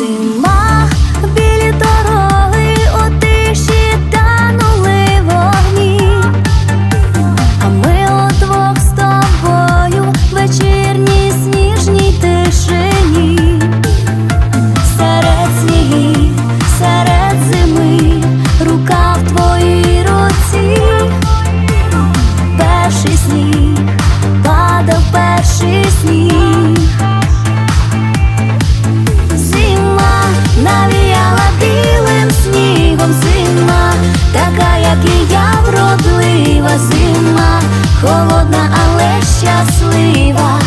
Зима, Навіяла білим снігом зима, така, як і я вродлива зима, холодна, але щаслива.